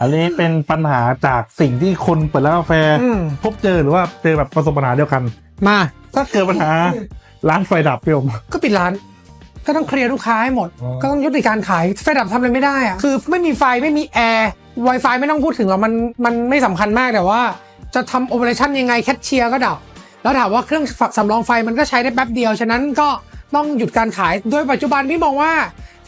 อันนี้เป็นปัญหาจากสิ่งที่คนเปิดร้านกาแฟอืม พบเจอหรือว่าเจอแบบประสบปัญหาเดียวกัน มา ถ้าเกิดปัญหาร้านไฟดับพี่ผม ก็ปิดร้าน ก็ต้องเคลียร์ลูกค้าให้หมด อ๋อ ก็ต้องยุติการขายไฟดับทำอะไรไม่ได้อะคือไม่มีไฟไม่มีแอร์ Wi-Fi ไม่ต้องพูดถึงหรอกมันมันไม่สำคัญมากแต่ว่า จะทำโอเปอเรชั่นยังไงแคชเชียร์ก็ดับ แล้วถามว่าเครื่องสำรองไฟมันก็ใช้ได้แป๊บเดียว ฉะนั้นก็ต้องหยุดการขาย โดยปัจจุบันพี่มองว่า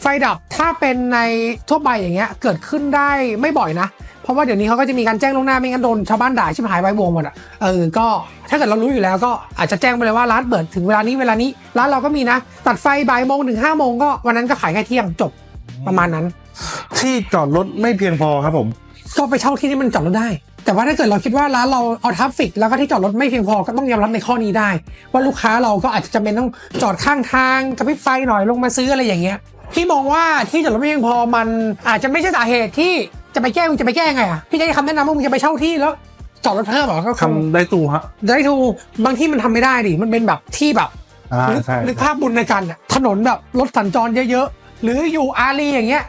ไฟดับถ้าเป็นในทั่วไปอย่างเงี้ยเกิดขึ้นได้ไม่บ่อยนะ เพราะว่าเดี๋ยวนี้เขาก็จะมีการแจ้งล่วงหน้าไม่งั้นโดนชาวบ้านด่าชิบหายไปวงหมดอะเออก็ถ้าเกิดเรารู้อยู่แล้วก็อาจจะแจ้งไปเลยว่าร้านเปิดถึงเวลานี้เวลานี้ร้านเราก็มีนะ ตัดไฟบ่ายโมงถึงห้าโมงก็วันนั้นก็ขายแค่เที่ยงจบประมาณนั้น ที่จอดรถไม่เพียงพอครับผม ก็ไปเช่าที่ที่มันจอดรถได้ แต่ว่าถ้าเกิดเราคิดว่าร้านเราเอาทราฟฟิกแล้วก็ที่จอดรถไม่เพียงพอก็ต้องยอมรับในข้อนี้ได้ ว่าลูกค้าเราก็อาจจะจำเป็นต้องจอดข้างทางกระพริบไฟหน่อยลงมาซื้ออะไรอย่างเงี้ย พี่มองว่าที่จอดรถไม่เพียงพอมันอาจจะไม่ใช่สาเหตุที่จะไปแก้มึงจะไปแก้ไงอะพี่จะให้คำแนะนำว่ามึงจะไปเช่าที่แล้วจอดรถเพิ่มเหรอก็คงทำได้ตู้ฮะได้ถูกบางที่มันทำไม่ได้ดิมันเป็นแบบที่แบบ อ่านึกใช่นึกภาพบุญในกันอะถนนแบบรถสัญจรเยอะๆ หรืออยู่อารีอย่างเงี้ย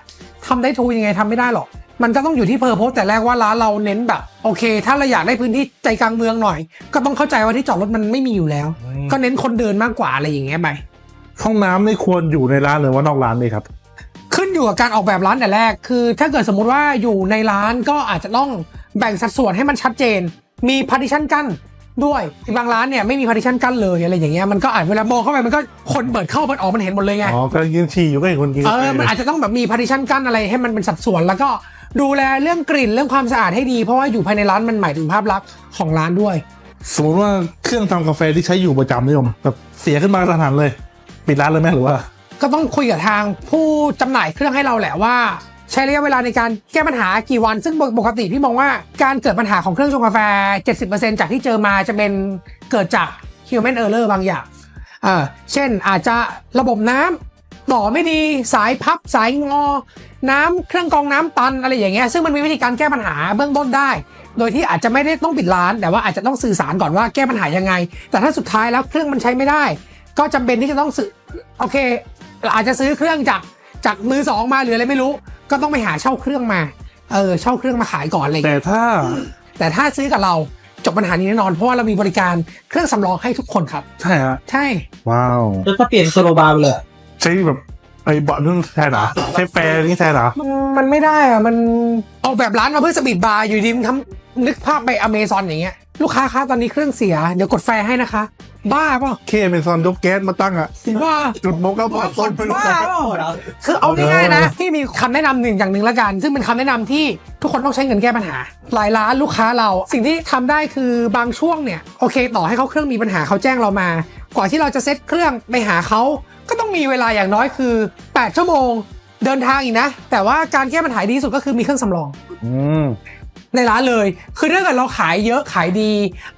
ทำได้ทูยังไงทำไม่ได้หรอก มันก็ต้องอยู่ที่เพอร์โพสแต่แรกว่าร้านเราเน้นแบบ โอเค ถ้าเราอยากได้พื้นที่ใจกลางเมืองหน่อย ก็ต้องเข้าใจว่าที่จอดรถมันไม่มีอยู่แล้ว ก็เน้นคนเดินมากกว่าอะไรอย่างเงี้ยไป ห้องน้ำนี่ควรอยู่ในร้านหรือว่านอกร้านดีครับ ขึ้นอยู่กับการออกแบบร้านแต่แรก คือ ถ้าเกิดสมมุติว่าอยู่ในร้านก็อาจจะต้องแบ่งสัดส่วนให้มันชัดเจน มีพาร์ติชันกั้นด้วยบางร้านเนี่ยไม่มีพาร์ติชันกั้นเลยอะไรอย่างเงี้ยมันก็อาจเวลามองเข้าไปมันก็คนเปิดเข้าเปิดออกมันเห็นหมดเลยไงอ๋อก็ยืนฉี่อยู่ก็เห็นคนกินเอกาแฟอมันอาจจะต้องแบบมีพาร์ติชันกั้นอะไรให้มันเป็นสัดส่วนแล้วก็ดูแลเรื่องกลิ่นเรื่องความสะอาดให้ดีเพราะว่าอยู่ภายในร้านมันหมายถึงภาพลักษณ์ของร้านด้วย สมมติว่าเครื่องทำกาแฟที่ใช้อยู่ประจำนี่ผมแบบเสียขึ้นมากระทันหันเลย ปิดร้านเลยไหมหรือว่า ก็ต้องคุยกับทางผู้จำหน่ายเครื่องให้เราแหละว่า ใช้ระยะเวลาในการแก้ปัญหากี่วัน ซึ่งปกติพี่มองว่าการเกิดปัญหาของเครื่องชงกาแฟ 70%จากที่เจอมาจะเป็นเกิดจาก human error บางอย่างเช่นอาจจะระบบน้ำต่อไม่ดีสายพับสายงอ น้ำเครื่องกรองน้ำตันอะไรอย่างเงี้ยซึ่งมันมีวิธีการแก้ปัญหาเบื้องต้นได้ โดยที่อาจจะไม่ได้ต้องปิดร้าน แต่ว่าอาจจะต้องสื่อสารก่อนว่าแก้ปัญหายังไง แต่ถ้าสุดท้ายแล้วเครื่องมันใช้ไม่ได้ ก็จำเป็นที่จะต้องสื่อโอเคอาจจะซื้อเครื่องจากจากมือสองมาหรืออะไรไม่รู้ ก็ต้องไปหาเช่าเครื่องมาเออเช่าเครื่องมาขายก่อนอะไรอย่างแต่เงี้ยถ้าแต่ถ้าซื้อกับเราจบปัญหานี้แน่นอนเพราะว่าเรามีบริการเครื่องสำรองให้ทุกคนครับ ใช่ฮะใช่ ว้าว แล้วถ้าเปลี่ยนโซโลบาร์ไปเลยใช้แบบไอ้เบาะนั่นแทนเหรอใช้แฟร์นี่แทนเหรอมันมันไม่ได้อะมัน ออกแบบร้านมาเพื่อสปีดบาร์อยู่ดีมนทำนึกภาพไปอเมซอนอย่างเงี้ย ลูกค้าคะตอนนี้เครื่องเสีย เดี๋ยวกดแฟร์ให้นะคะ บ้าเปล่ะเคเป็นซอนยกแก๊สมาตั้งอะ บ้า จุดโมกก็ปอดต้นไปรู้บ้าเปล่าคือเอาง่ายๆนะที่มีคำแนะนำหนึ่งอย่างหนึ่งละกัน ซึ่งเป็นคำแนะนำที่ทุกคนต้องใช้เงินแก้ปัญหา หลายร้านลูกค้าเรา สิ่งที่ทำได้คือบางช่วงเนี่ยโอเค ต่อให้เขาเครื่องมีปัญหาเขาแจ้งเรามา กว่าที่เราจะเซ็ตเครื่องไปหาเขาก็ต้องมีเวลาอย่างน้อยคือ 8 ชั่วโมง เดินทางอีกนะ แต่ว่าการแก้ปัญหาดีที่สุดก็คือมีเครื่องสำรอง อืม ในร้านเลย คือถ้าเกิดเราขายเยอะขายดี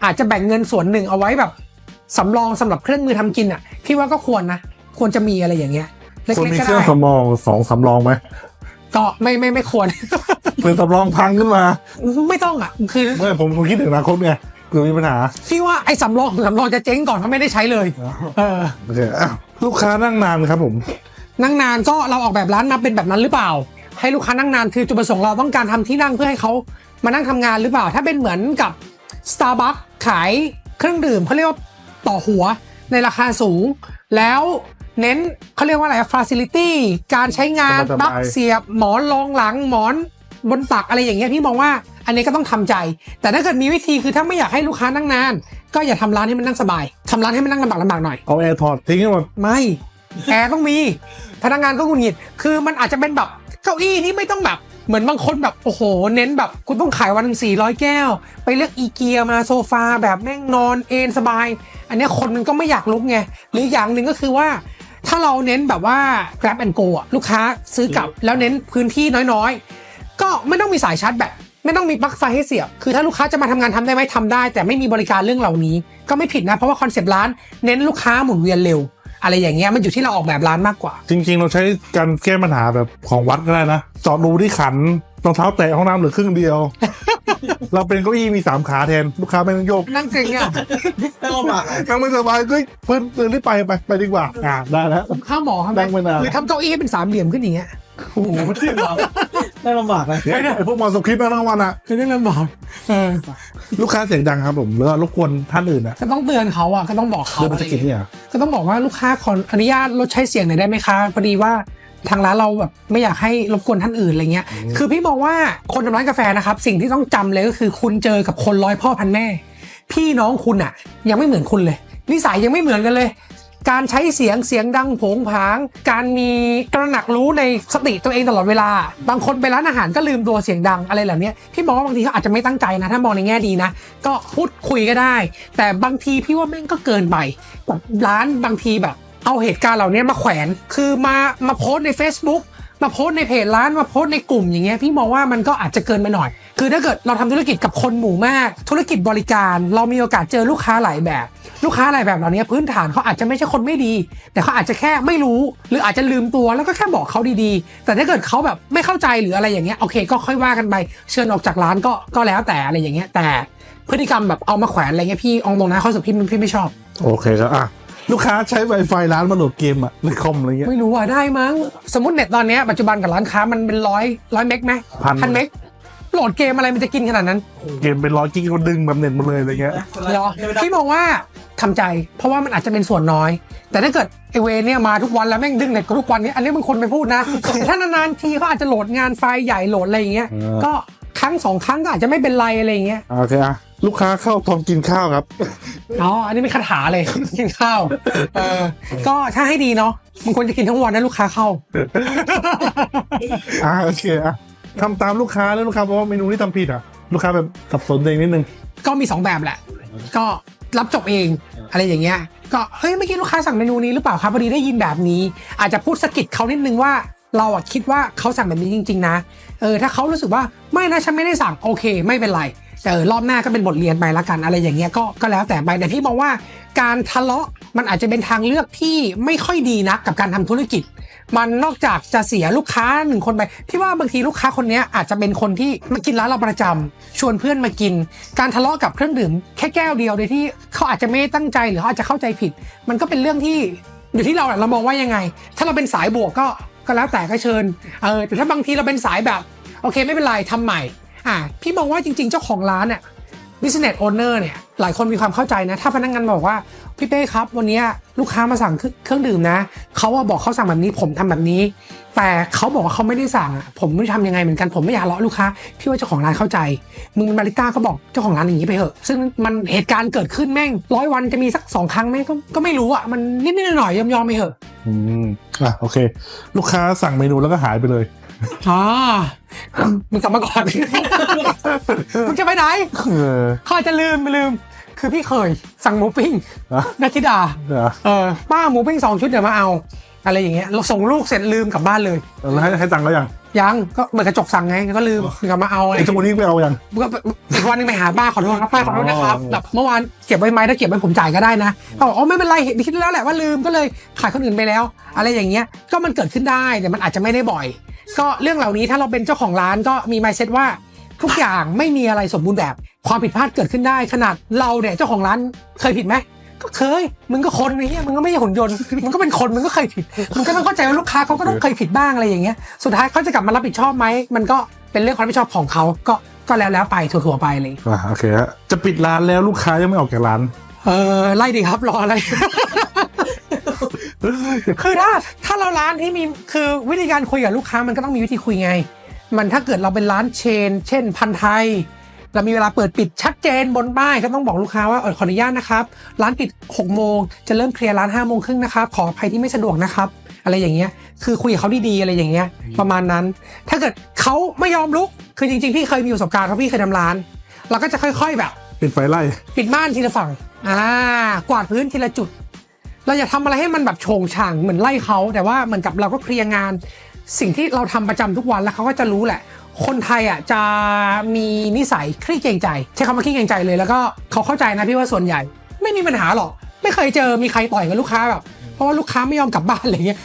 อาจจะแบ่งเงินส่วนหนึ่งเอาไว้แบบสำรองสำหรับเครื่องมือทำกินอะพี่ว่าก็ควรนะควรจะมีอะไรอย่างเงี้ยเล็กคนมีๆก็เครื่องได้สำรองสองสำรองไหมก็ไม่ไม่ไม่ควรเครื่องสำรองพังขึ้นมา ไม่ต้องอะคือเมื่อผมผมคิดถึงอนาคตไงเกิดมีปัญหาพี่ว่าไอ้สำรองสำรองจะเจ๊งก่อนเพราะไม่ได้ใช้เลยเออโอเคอ้าวลูกค้านั่งนานครับผมนั่งนานก็เราออกแบบร้านมาเป็นแบบนั้นหรือเปล่า ให้ลูกค้านั่งนานคือจุดประสงค์เราต้องการทำที่นั่งเพื่อให้เขา มานั่งทำงานหรือเปล่า ถ้าเป็นเหมือนกับ Starbucks ขายเครื่องดื่มเขาเรียกว่าต่อหัวในราคาสูง แล้วเน้นเขาเรียกว่าอะไร facility การใช้งานสบายๆปลั๊กเสียบหมอนรองหลังหมอนบนตักอะไรอย่างเงี้ยพี่มองว่าอันนี้ก็ต้องทำใจ แต่ถ้าเกิดมีวิธีคือถ้าไม่อยากให้ลูกค้านั่งนาน ก็อย่าทำร้านให้มันนั่งสบายทำร้านให้มันนั่งลำบากลำบากหน่อยเอาแอร์ถอดทิ้งให้หมดไม่แอร์ต้องมีพนักงานก็หงุดหงิดคือมันอาจจะเป็นแบบเก้าอี้นี่ไม่ต้องแบบ เหมือนบางคนแบบโอ้โห เน้นแบบคุณต้องขายวันหนึ่งสี่ร้อยแก้ว ไปเลือกอีเกียมาโซฟาแบบแม่งนอนเอนสบาย อันเนี้ยคนมันก็ไม่อยากลุกไงหรืออย่างหนึ่งก็คือว่า ถ้าเราเน้นแบบว่า grab and go อะลูกค้าซื้อกลับแล้วเน้นพื้นที่น้อยๆ ก็ไม่ต้องมีสายชาร์จแบตไม่ต้องมีปลั๊กไฟให้เสียบ คือถ้าลูกค้าจะมาทำงานทำได้ไหมทำได้ แต่ไม่มีบริการเรื่องเหล่านี้ ก็ไม่ผิดนะ เพราะว่าคอนเซปต์ร้านเน้นลูกค้าหมุนเวียนเร็ว อะไรอย่างเงี้ยมันอยู่ที่เราออกแบบร้านมากกว่า จริง ๆ เราใช้การแก้ปัญหาแบบของวัดก็ได้นะเจาะรูที่ขันรองเท้าแตะห้องน้ำเหรือครึ่งเดียว เราเป็นเก้าอี้มีสามขาแทนลูกค้าไม่ต้องโยกนั่งเก่งอะนั่งลำบากอะนั่งไม่สบายก็เพิ่นเดินรีบไปไปไปดีกว่าอ่าได้แล้วข้าวหมอครับนั่งไม่นานหรือทำเก้าอี้ให้เป็นสามเหลี่ยมขึ้นอย่างเงี้ยโอ้โหจริงเหรอ นั่งลำบากนะไอ้พวกหมอสคริปต์นั่งทั้งวันอะคือเรื่องลำบากเออลูกค้าเสียงดังครับผมแล้วก็รบกวนท่านอื่นอะก็ต้องเตือนเขาอะก็ต้องบอกเขาเรื่องภาษากิจเนี่ยก็ต้องบอกว่าลูกค้าขออนุญาตลดใช้เสียงหน่อยได้ไหมคะพอดีว่าทางร้านเราแบบไม่อยากให้รบกวนท่านอื่นอะไรเงี้ย คือพี่มองว่าคนทำร้านกาแฟนะครับ สิ่งที่ต้องจำเลยก็คือคุณเจอกับคนร้อยพ่อพันแม่ พี่น้องคุณอะ ยังไม่เหมือนคุณเลย นิสัยยังไม่เหมือนกันเลย การใช้เสียงเสียงดังโผงผาง การมีตระหนักรู้ในสติตัวเองตลอดเวลา บางคนไปร้านอาหารก็ลืมตัวเสียงดังอะไรเหล่านี้พี่มองว่าบางทีเขาอาจจะไม่ตั้งใจนะ ถ้ามองในแง่ดีนะ ก็พูดคุยก็ได้ แต่บางทีพี่ว่าแม่งก็เกินไปแบบร้านบางทีแบบ เอาเหตุการณ์เหล่านี้มาแขวน คือมามาโพสใน Facebook มาโพสในเพจร้านมาโพสในกลุ่มอย่างเงี้ยพี่มองว่ามันก็อาจจะเกินไปหน่อย คือถ้าเกิดเราทำธุรกิจกับคนหมู่มาก ธุรกิจบริการ เรามีโอกาสเจอลูกค้าหลายแบบ ลูกค้าหลายแบบเหล่านี้พื้นฐานเขาอาจจะไม่ใช่คนไม่ดี แต่เขาอาจจะแค่ไม่รู้ หรืออาจจะลืมตัวแล้วก็แค่บอกเขาดีๆ แต่ถ้าเกิดเขาแบบไม่เข้าใจหรืออะไรอย่างเงี้ยโอเค ก็ค่อยว่ากันไปเชิญออกจากร้านก็ก็แล้วแต่อะไรอย่างเงี้ยแต่พฤติกรรมแบบเอามาแขวนอะไรเงี้ยพี่องตรงนะข้อสุดพี่พี่ไม่ชอบ โอเคครับอะ ลูกค้าใช้ Wi-Fi ร้านมาโหลดเกมอะในคอมอะไรเงี้ย ไม่รู้อะได้มั้ง สมมติเน็ตตอนเนี้ยปัจจุบันกับร้านค้ามันเป็นร้อยร้อยเมกไหมพันพัน เมกโหลดเกมอะไรมันจะกินขนาดนั้นเกมเป็นร้อยกิกก็ดึงแบบเน็ตมาเลยอะไรเงี้ย เหรอพี่มองว่าทำใจ เพราะว่ามันอาจจะเป็นส่วนน้อย แต่ถ้าเกิดไอเวเนี่ยมาทุกวันแล้วแม่งดึงเน็ตก็ทุกวันเนี้ยอันนี้มันคนไปพูดนะ แต่ถ้านานๆทีเขาอาจจะโหลดงานไฟล์ใหญ่โหลดอะไรอย่างเงี้ยเออก็ ครั้งสองครั้งก็อาจจะไม่เป็นไรอะไรอย่างเงี้ยโอเคอะลูกค้าเข้าทองกินข้าวครับ อ๋อ อันนี้เป็นคาถาเลย กินข้าว เออ ก็ถ้าให้ดีเนาะ มันควรจะกินทั้งวันนะลูกค้าเข้า อ่าโอเคอะทำตามลูกค้าแล้วลูกค้าบอกว่าเมนูที่ทำผิดอะ ลูกค้าแบบสับสนตัวเองนิดนึง ก็มีสองแบบแหละ ก็รับจบเอง อะไรอย่างเงี้ย ก็เฮ้ยเมื่อกี้ลูกค้าสั่งเมนูนี้หรือเปล่าครับพอดีได้ยินแบบนี้ อาจจะพูดสะกิดเขานิดนึงว่าเราอะคิดว่าเขาสั่งแบบนี้จริง ๆ นะ เออถ้าเขารู้สึกว่าไม่นะฉันไม่ได้สั่งโอเค ไม่เป็นไร แต่เออรอบหน้าก็เป็นบทเรียนไปละกันอะไรอย่างเงี้ยก็ก็แล้วแต่ไปแต่พี่มองว่าการทะเลาะมันอาจจะเป็นทางเลือกที่ไม่ค่อยดีนะกับการทำธุรกิจ มันนอกจากจะเสียลูกค้าหนึ่งคนไปพี่ว่าบางทีลูกค้าคนนี้อาจจะเป็นคนที่มากินร้านเราประจำชวนเพื่อนมากิน การทะเลาะกับเครื่องดื่มแค่แก้วเดียวโดยที่เขาอาจจะไม่ตั้งใจหรือเขาอาจจะเข้าใจผิด มันก็เป็นเรื่องที่อยู่ที่เราแหละเรามองว่ายังไง ถ้าเราเป็นสายบวกก็ก็แล้วแต่ก็เชิญเออแต่ถ้าบางทีเราเป็นสายแบบ โอเคไม่เป็นไรทำใหม่อ่าพี่มองว่าจริง ๆ เจ้าของร้านเนี่ย business owner เนี่ยหลายคนมีความเข้าใจนะ ถ้าพนักงานบอกว่าพี่เป้ครับ วันนี้ลูกค้ามาสั่งเครื่องดื่มนะเขาอะบอกเขาสั่งแบบนี้ผมทำแบบนี้ แต่เขาบอกว่าเขาไม่ได้สั่งอะผมไม่รู้ทำยังไงเหมือนกันผมไม่อยากเลาะลูกค้าพี่ว่าเจ้าของร้านเข้าใจ มึงเป็นบาริต้าก็บอกเจ้าของร้านอย่างนี้ไปเถอะ ซึ่งมันเหตุการณ์เกิดขึ้นแม่งร้อยวันจะมีสักสองครั้งแม่งก็ก็ไม่รู้อะมันนิดๆหน่อยๆยอมๆไปเถอะอืมอะโอเค ลูกค้าสั่งเมนูแล้วก็หายไปเลย อ๋อมึงกลับมาก่อน มึงจะไปไหนเออ เขาอาจจะลืมไปลืม คือพี่เคยสั่งหมูปิ้งอะนัทธิดาเดี๋ยวเออป้าหมูปิ้งสองชุดเดี๋ยวมาเอา อะไรอย่างเงี้ยเราส่งลูกเสร็จลืมกลับบ้านเลย แล้วให้ให้ตังค์แล้วยังยังก็เบิดกระจกสั่งไงก็ลืมกลับมาเอาอะไรไอ้ตัวนี้ไม่เอายัง ก็อีกวันหนึงไปหาป้าขอโทษครับป้าขอโทษนะครับอ๋อแบบเมื่อวานเก็บไว้ไหมถ้าเก็บไว้ผมจ่ายก็ได้นะเขาบอกอ๋อไม่เป็นไรเห็นคิดแล้วแหละว่าลืมก็เลยขายคนอื่นไปแล้ว อะไรอย่างเงี้ยก็มันเกิดขึ้นได้แต่มันอาจจะไม่ได้บ่อย ก็เรื่องเหล่านี้ถ้าเราเป็นเจ้าของร้านก็มีไมเซ็ตว่าทุกอย่างไม่มีอะไรสมบูรณ์แบบ ความผิดพลาดเกิดขึ้นได้ ขนาดเราเนี่ยเจ้าของร้านเคยผิดไหมก็เคย มึงก็คนไอ้เงี้ยมึงก็ไม่ใช่หุ่นยนต์มึงก็เป็นคนมึงก็เคยผิดมึงก็ต้องเข้าใจว่าลูกค้าเขาก็ต้องเคยผิดบ้างอะไรอย่างเงี้ยสุดท้ายเขาจะกลับมารับผิดชอบไหมมันก็เป็นเรื่องความรับผิดชอบของเขาก็ก็แล้วแล้วไปถั่วๆไปเลยอะโอเคฮะจะปิดร้านแล้วลูกค้ายังไม่ออกจากร้าน เออไล่ดีครับรออะไร คือถ้าถ้าเราร้านที่มีคือวิธีการคุยกับลูกค้ามันก็ต้องมีวิธีคุยไง มันถ้าเกิดเราเป็นร้านเชน เช่น พันไทยเรามีเวลาเปิดปิดชัดเจนบนป้ายก็ต้องบอกลูกค้าว่าเออขออนุญาตนะครับร้านปิด6โมงจะเริ่มเคลียร์ร้าน5โมงครึ่งนะครับขออภัยที่ไม่สะดวกนะครับ อะไรอย่างเงี้ย คือคุยกับเขาดีๆอะไรอย่างเงี้ย ประมาณนั้น ถ้าเกิดเขาไม่ยอมลุกคือจริงๆพี่เคยมีประสบการณ์เพราะพี่เคยทำร้าน เราก็จะค่อย ๆแบบ ปิดไฟไล่ ปิดม่านทีละฝั่งอ่ากวาดพื้นทีละจุด เราอย่าทำอะไรให้มันแบบโฉงฉางเหมือนไล่เขาแต่ว่าเหมือนกับเราก็เคลียร์งาน สิ่งที่เราทำประจำทุกวันแล้วเขาก็จะรู้แหละ คนไทยอะจะมีนิสัยขี้เกรงใจ ใช้คำว่าขี้เกรงใจเลยแล้วก็เขาเข้าใจนะพี่ว่าส่วนใหญ่ ไม่มีปัญหาหรอก ไม่เคยเจอมีใครต่อยกับลูกค้าแบบเพราะว่าลูกค้าไม่ยอมกลับบ้านอะไรเงี้ย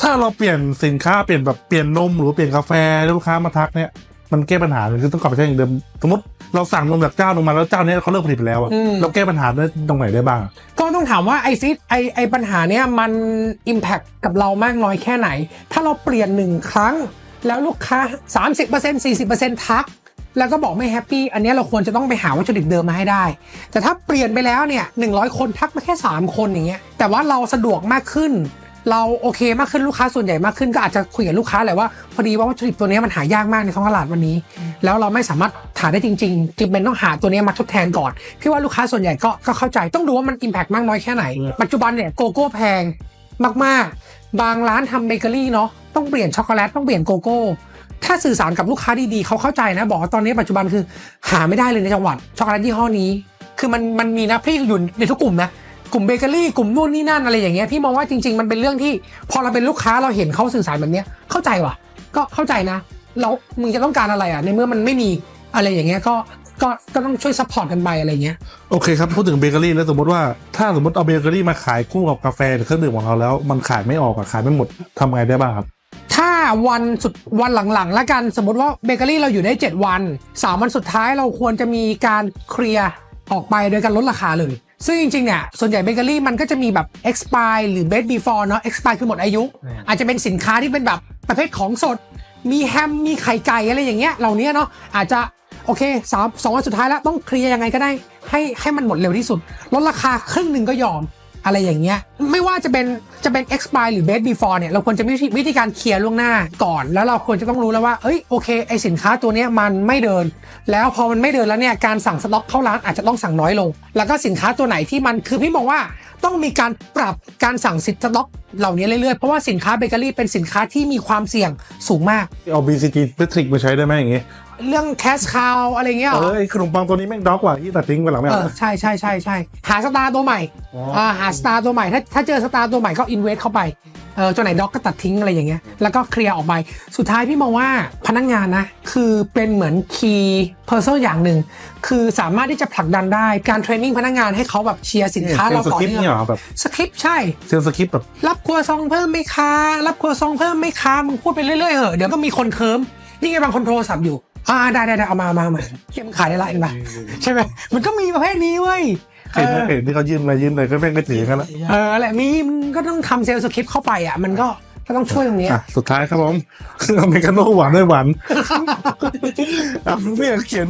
ถ้าเราเปลี่ยนสินค้าเปลี่ยนแบบเปลี่ยนนมหรือเปลี่ยนกาแฟแล้วลูกค้ามาทักเนี่ย มันแก้ปัญหามันคือต้องกลับไปใช้อย่างเดิม สมมติเราสั่งนมจากเจ้าหนึงมาแล้วเจ้าเนี้ยเขาเลิกผลิตไปแล้วอะอืม เราแก้ปัญหาได้ตรงไหนได้บ้างก็ต้องถามว่าไอซิไอไอปัญหาเนี้ยมัน Impact กับเรามากน้อยแค่ไหน ถ้าเราเปลี่ยนหนึ่งครั้ง แล้วลูกค้า 30% 40%ทัก แล้วก็บอกไม่แฮปปี้อันเนี้ยเราควรจะต้องไปหาวัตถุดิบเดิมมาให้ได้ แต่ถ้าเปลี่ยนไปแล้วเนี่ย100 คนทักมาแค่ 3 คนอย่างเงี้ยแต่ว่าเราสะดวกมากขึ้น เราโอเคมากขึ้นลูกค้าส่วนใหญ่มากขึ้นก็อาจจะคุยกับลูกค้าแหละว่าพอดีว่าวัตถุดิบตัวเนี้ยมันหายากมากในท้องตลาดวันนี้ แล้วเราไม่สามารถหาได้จริงๆจึงเป็นต้องหาตัวเนี้ยมาทดแทนก่อนพี่ว่าลูกค้าส่วนใหญ่ก็ก็เข้าใจต้องดูว่ามัน Impact มากน้อยแค่ไหนอืมปัจจุบันเนี่ยโกโก้แพงมากๆ บางร้านทำเบเกอรี่เนาะต้องเปลี่ยนช็อกโกแลตต้องเปลี่ยนโกโก้ถ้าสื่อสารกับลูกค้าดีๆเขาเข้าใจนะบอกว่าตอนนี้ปัจจุบันคือหาไม่ได้เลยในจังหวัดช็อกโกแลตยี่ห้อนี้ คือมันมันมีนะพี่อยู่ในทุกกลุ่มนะ กลุ่มเบเกอรี่กลุ่มนู่นนี่นั่นอะไรอย่างเงี้ยพี่มองว่าจริง ๆ มันเป็นเรื่องที่ พอเราเป็นลูกค้าเราเห็นเขาสื่อสารแบบเนี้ยเข้าใจว่ะ ก็เข้าใจนะแล้วมึงจะต้องการอะไรอะในเมื่อมันไม่มีอะไรอย่างเงี้ยก็ก็ก็ต้องช่วยซัพพอร์ตกันไปอะไรเงี้ยโอเคครับพูดถึงเบเกอรี่แล้วสมมติว่าถ้าสมมติเอาเบเกอรี่มาขายคู่กับกาแฟหรือเครื่องดื่มของเราแล้ว มันขายไม่ออกอะขายไม่หมดทำไงได้บ้างครับ ถ้าวันสุดวันหลังๆ แล้วกันสมมติว่าเบเกอรี่เราอยู่ได้ 7 วัน3วันสุดท้ายเราควรจะมีการเคลียร์ออกไปโดยการลดราคาเลย ซึ่งจริงๆเนี่ยส่วนใหญ่เบเกอรี่มันก็จะมีแบบ expire หรือ best before เนาะ expire คือหมดอายุ อาจจะเป็นสินค้าที่เป็นแบบประเภทของสด มีแฮมมีไข่ไก่อะไรอย่างเงี้ยเหล่านี้เนาะอาจจะโอเคสามสองวันสุดท้ายแล้วต้องเคลียร์ยังไงก็ได้ให้ให้มันหมดเร็วที่สุดลดราคาครึ่งหนึ่งก็ยอม อะไรอย่างเงี้ยไม่ว่าจะเป็นจะเป็น expire หรือ best before เนี่ยเราควรจะมีวิธีการเคลียร์ล่วงหน้าก่อน แล้วเราควรจะต้องรู้แล้วว่าเอ้ยโอเคไอสินค้าตัวเนี้ยมันไม่เดิน แล้วพอมันไม่เดินแล้วเนี่ยการสั่งสต็อกเข้าร้านอาจจะต้องสั่งน้อยลง แล้วก็สินค้าตัวไหนที่มันคือพี่มองว่าต้องมีการปรับการสั่งสินสต็อกเหล่านี้เรื่อยๆ เพราะว่าสินค้าเบเกอรี่เป็นสินค้าที่มีความเสี่ยงสูงมาก เอา BCG เ e ทริกมาใช้ได้ไหมอย่างงี้ เรื่องแคสคาวอะไรเงี้ยเหรเอออไอขนมปังตัวนี้แม่งด็อกว่ะที่ตัดทิ้งไปหลังไม่เอเอา อใช่ใช่ใช่ใช่หาสตาร์ตัวใหม่อ๋ออ่อ่าหาสตาร์ตัวใหม่ถ้าถ้าเจอสตาร์ตัวใหม่ก็อินเวสเข้าไปเออตัวไหนด็อกก็ตัดทิ้งอะไรอย่างเงี้ยแล้วก็เคลียร์ออกไปสุดท้ายพี่มองว่าพนักงานนะ คือเป็นเหมือนคีย์เพอร์เซออย่างหนึ่งคือสามารถที่จะผลักดันได้การเทรนนิ่งพนักงานให้เขาแบบเชียร์สินค้าเซลเราล์สต่อคริปต์เนื่เนี่ยองเหรอแบบสคริปต์ใช่ เซลล์สคริปต์แบบรับครัวซองเพิ่มไหมคะ รับครัวซองเพิ่มไหมคะ มึงพูดไปเรื่อยๆเหอะ เดี๋ยวก็มีคนเคิร์มนี่ไงบางคนโทรศัพท์อยู่ อ่าได้ได้ได้เอามาเอามาเอามาเขียมนขายได้ละเห็นปะใช่ไหมมันก็มีประเภทนี้เว้ยเห็นไหมเห็นที่เขายื่นอะไรยื่นอะไรก็แม่งก็ถือกันละเออแหละมีมันก็ต้องทำเซลล์สคริปต์เข้าไปอะมันก็ก็ต้องช่วยตรงเนี้ยอะสุดท้ายครับผมอเมริกาโน่หวานไม่หวานอะไม่อยากเขียน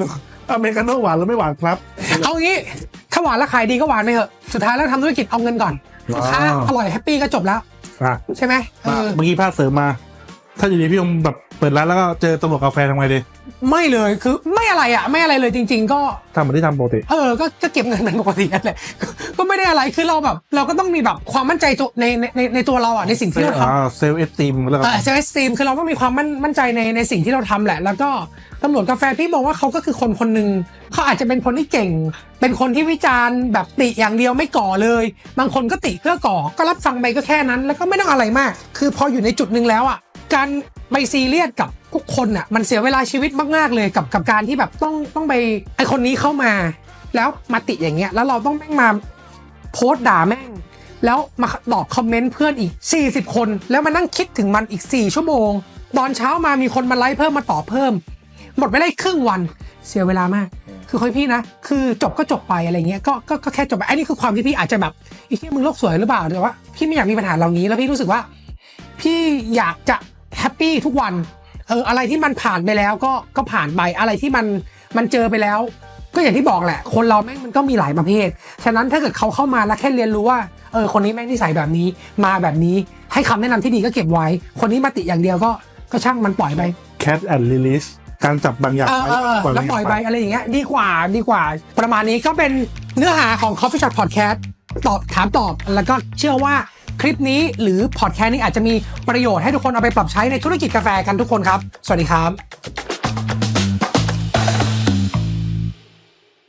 อเมริกาโน่หวานหรือไม่หวานครับ เอางี้ถ้าหวานแล้วขายดีก็หวานไปเถอะสุดท้ายแล้วทำธุรกิจเอาเงินก่อนลูกค้าว้าวอร่อยแฮปปี้ก็จบแล้วอะใช่ไหมเออเมื่อกี้ภาคเสริมมา ถ้าอยู่ดีพี่ยมแบบ เปิดร้านแล้วก็เจอตำรวจกาแฟทำไงดีไม่เลยคือไม่อะไรอะ ไม่อะไรเลยจริง ๆ ก็ ทำเหมือนที่ทำปกติ เออ ก็ก็เก็บเงินเหมือนปกตินั่นแหละก็ไม่ได้อะไร คือเราแบบ เราก็ต้องมีแบบความมั่นใจตัวในในในในตัวเราอะ ในสิ่งที่เราทอ่าเซลล์เอสติมแล้วก็ำเออเซลล์สตีมคือเราต้องมีความมั่นมั่นใจในในสิ่งที่เราทำแหละ แล้วก็ตำรวจกาแฟพี่มองว่าเขาก็คือคนคนหนึ่งเขาอาจจะเป็นคนที่เก่ง เป็นคนที่วิจารณ์แบบติอย่างเดียวไม่ก่อเลย บางคนก็ติเพื่อก่อ ก็รับฟังไปก็แค่นั้น แล้วก็ไม่ต้องอะไรมาก คือพออยู่ในจุดหนึ่งแล้วอะ การไปซีเรียสกับทุกคนอะมันเสียเวลาชีวิตมากๆเลยกับกับการที่แบบต้องต้องไปไอคนนี้เข้ามา แล้วมาติอย่างเงี้ยแล้วเราต้องแม่งมาโพสต์ด่าแม่ง แล้วมาตอบคอมเมนต์เพื่อนอีก 40 คน แล้วมานั่งคิดถึงมันอีก 4 ชั่วโมง ตอนเช้ามามีคนมาไลค์เพิ่มมาตอบเพิ่ม หมดไปได้ครึ่งวันเสียเวลามาก คือค่อยพี่นะ คือจบก็จบไปอะไรเงี้ย ก็ ก็ก็แค่จบไปไอ้นี่คือความที่พี่อาจจะแบบไอ้ที่มึงโลกสวยหรือเปล่าแต่ว่าพี่ไม่อยากมีปัญหาเหล่านี้ แล้วพี่รู้สึกว่า พี่อยากจะ แฮปปี้ทุกวันเอออะไรที่มันผ่านไปแล้วก็ก็ผ่านไปอะไรที่มันมันเจอไปแล้ว ก็อย่างที่บอกแหละ คนเราแม่งมันก็มีหลายประเภท ฉะนั้นถ้าเกิดเขาเข้ามาแล้วแค่เรียนรู้ว่าเออคนนี้แม่งนิสัยแบบนี้มาแบบนี้ให้คำแนะนำที่ดีก็เก็บไว้ คนนี้มาติอย่างเดียวก็ก็ช่างมันปล่อยไป catch and release การจับบางอย่างเออเออเออปแล้วปล่อยไปบางางอะไรอย่างเงี้ยดีกว่าดีกว่า ประมาณนี้ก็เป็นเนื้อหาของ Coffee Shop Podcast ตอบถามตอบแล้วก็เชื่อว่าค ลิปนี้หรือพอดแคสต์นี้อาจจะมีประโยชน์ให้ทุกคนเอาไปปรับใช้ในธุรกิจกาแฟกันทุกคนครับ สวัสดีครับ